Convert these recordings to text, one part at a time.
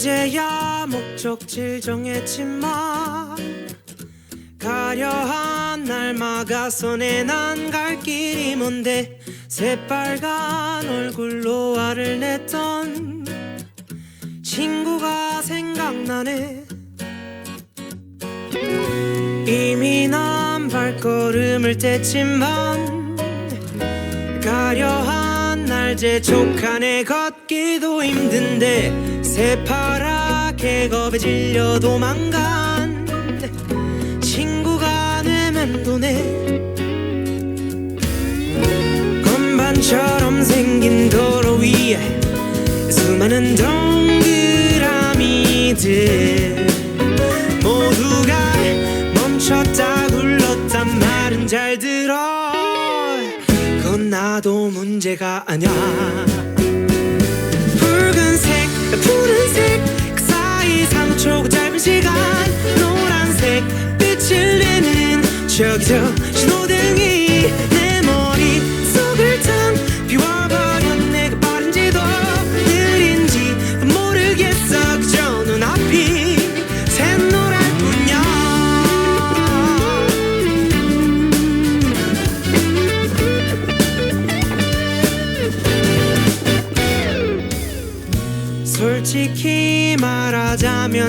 그제야 목적지를 정했지만 가려한 날 막아서 내난 갈 길이 뭔데 새빨간 얼굴로 화를 냈던 친구가 생각나네. 이미 난 발걸음을 뗐지만 가려한 날 재촉하네 걷기도 힘든데 새파랗게 겁에 질려 도망간 친구가 내면도네. 건반처럼 생긴 도로 위에 수많은 동 나도 문제가 아냐 붉은색 푸른색 그 사이 3초 짧은 시간. 노란색 빛을 내는 저기 저 신호등이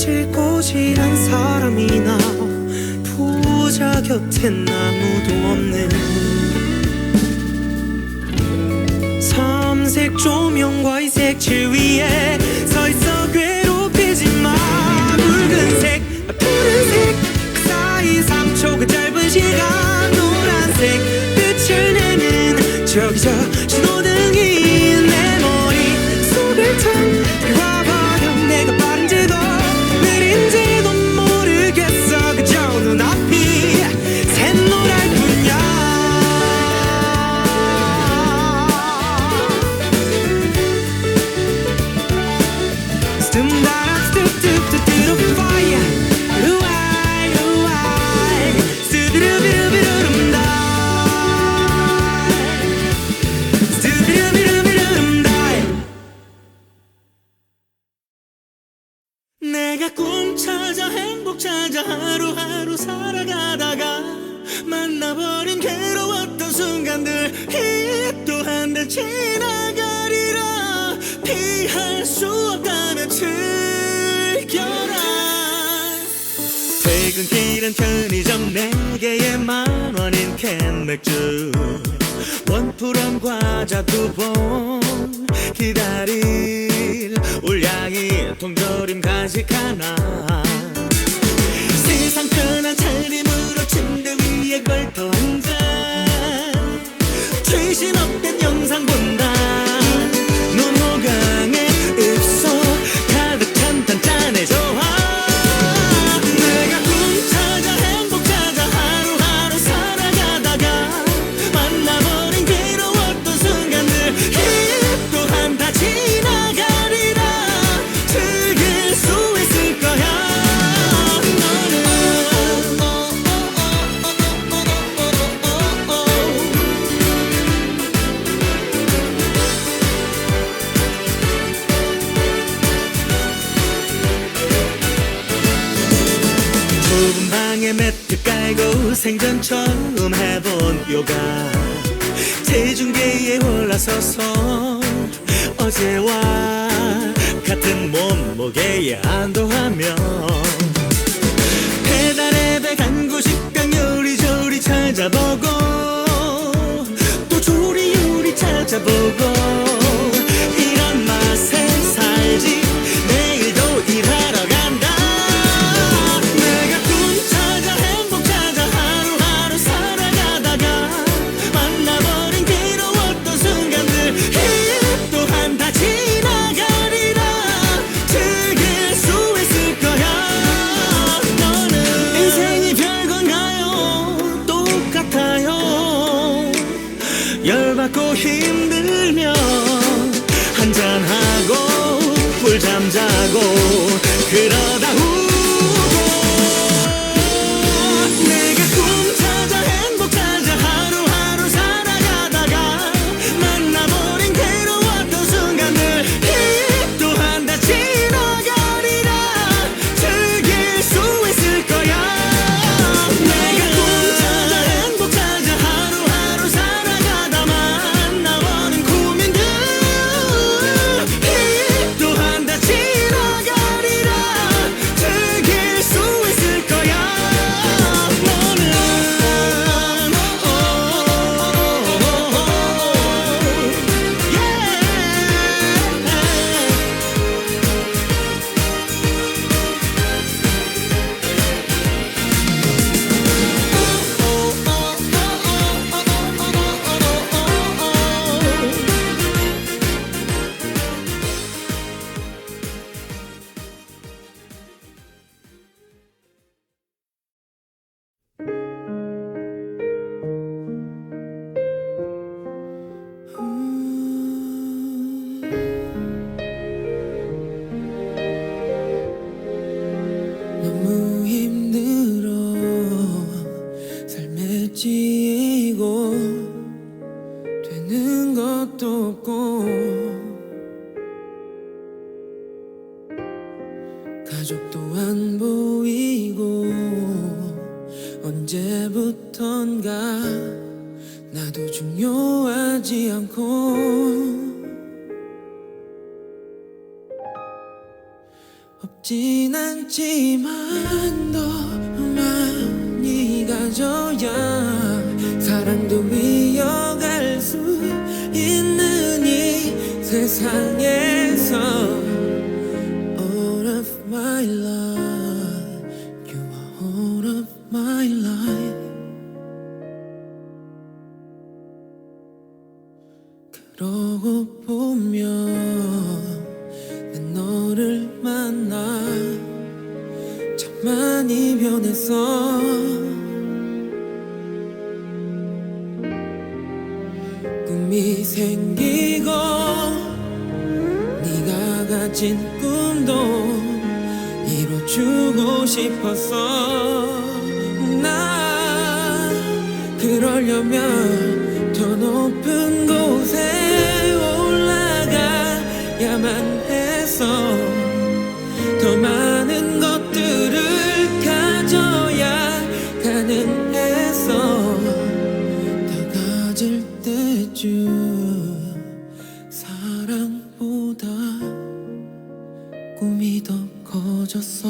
꼬질꼬질한 사람이나 부자 곁엔 아무도 없는 삼색 조명과 이 색칠 위에 서 있어 괴롭히지 마. 붉은색 순간들 이 또한 달 지나가리라. 피할 수 없다면 즐겨라. 퇴근길은 편의점 네 개에 만 원인 캔 맥주. 원푸런 과자 두 봉 기다릴. 울양이 통조림 간식 하나 생전 처음 해본 요가. 체중계에 올라서서 어제와 같은 몸무게에 안도하며 배달앱에 간구식당 요리조리 찾아보고 또 조리요리 찾아보고 열받고 힘들 되는 것도 없고 가족도 안 보이고 언제부턴가 나도 중요하지 않고 없진 않지만 더 많이 가져야 세상에서 All of my life You are all of my life 그러고 보면 난 너를 만나 참 많이 변했어 꿈이 생기고 네 가 가진 꿈도 이뤄주고 싶었어 나 그러려면 더 높은 꿈이 더 커졌어